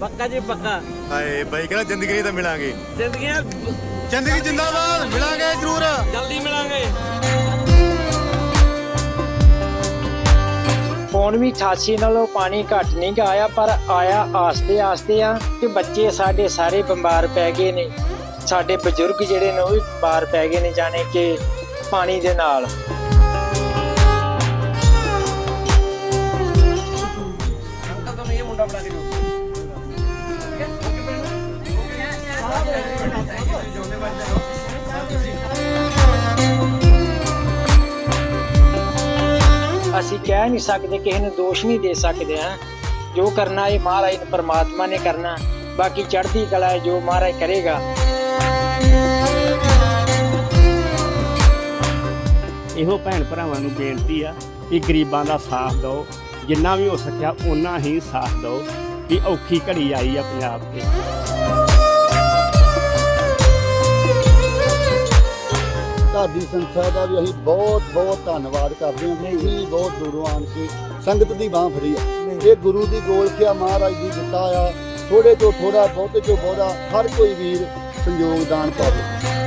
ਪੱਕਾ ਜੀ ਪੱਕਾ। ਹਾਏ ਬਾਈ ਕਹਿੰਦਾ ਜ਼ਿੰਦਗੀ ਨਹੀਂ ਤਾਂ ਮਿਲਾਂਗੇ। ਜ਼ਿੰਦਗੀਆਂ ਜ਼ਿੰਦਗੀ ਜਿੰਦਾਬਾਦ ਮਿਲਾਂਗੇ ਜ਼ਰੂਰ। ਜਲਦੀ ਮਿਲਾਂਗੇ। ਹੁਣ ਵੀ 88 ਨਾਲੋਂ ਪਾਣੀ ਘੱਟ ਨਹੀਂ ਆਇਆ ਪਰ ਆਇਆ ਆਸਤੇ ਆਸਤੇ ਆ ਕਿ ਬੱਚੇ ਸਾਡੇ ਸਾਰੇ ਬਿਮਾਰ ਪੈ ਗਏ ਨੇ। ਸਾਡੇ ਬਜ਼ੁਰਗ ਜਿਹੜੇ ਨੇ ਉਹ ਵੀ ਬਿਮਾਰ ਪੈ ਗਏ ਨੇ ਜਾਣੇ ਕਿ ਪਾਣੀ ਦੇ ਨਾਲ। ਅੰਕਲ ਤੁਹਾਨੂੰ ਇਹ ਮੁੰਡਾ ਬਣਾ ਕੇ ਦਿਓ। ਅਸੀਂ ਕਹਿ ਨਹੀਂ ਸਕਦੇ, ਕਿਸੇ ਨੂੰ ਦੋਸ਼ ਨਹੀਂ ਦੇ ਸਕਦੇ ਹਾਂ। ਜੋ ਕਰਨਾ ਇਹ ਮਹਾਰਾਜ ਪਰਮਾਤਮਾ ਨੇ ਕਰਨਾ, ਬਾਕੀ ਚੜ੍ਹਦੀ ਕਲਾ ਹੈ ਜੋ ਮਹਾਰਾਜ ਕਰੇਗਾ। ਇਹੋ ਭੈਣ ਭਰਾਵਾਂ ਨੂੰ ਬੇਨਤੀ ਆ ਕਿ ਗਰੀਬਾਂ ਦਾ ਸਾਥ ਦਿਓ, ਜਿੰਨਾ ਵੀ ਹੋ ਸਕਿਆ ਓਨਾ ਹੀ ਸਾਥ ਦਿਓ ਕਿ ਔਖੀ ਘੜੀ ਆਈ ਆ ਪੰਜਾਬ ਤੇ ਢਾਡੀ ਸੰਸਥਾ ਦਾ ਵੀ ਅਸੀਂ ਬਹੁਤ ਬਹੁਤ ਧੰਨਵਾਦ ਕਰਦੇ ਹਾਂ। ਕਿ ਤੁਸੀਂ ਬਹੁਤ ਦੂਰੋਂ ਆਣ ਕੇ ਸੰਗਤ ਦੀ ਬਾਹ ਫੜੀ ਆ। ਇਹ ਗੁਰੂ ਦੀ ਗੋਲਕਿਆ ਮਹਾਰਾਜ ਦੀ ਦਿੱਤਾ ਆ। ਥੋੜੇ ਤੋਂ ਥੋੜਾ ਬਹੁਤੇ ਤੋਂ ਬਹੁਤਾ ਹਰ ਕੋਈ ਵੀਰ ਸੰਯੋਗ ਦਾਨ ਪਾਵੇ।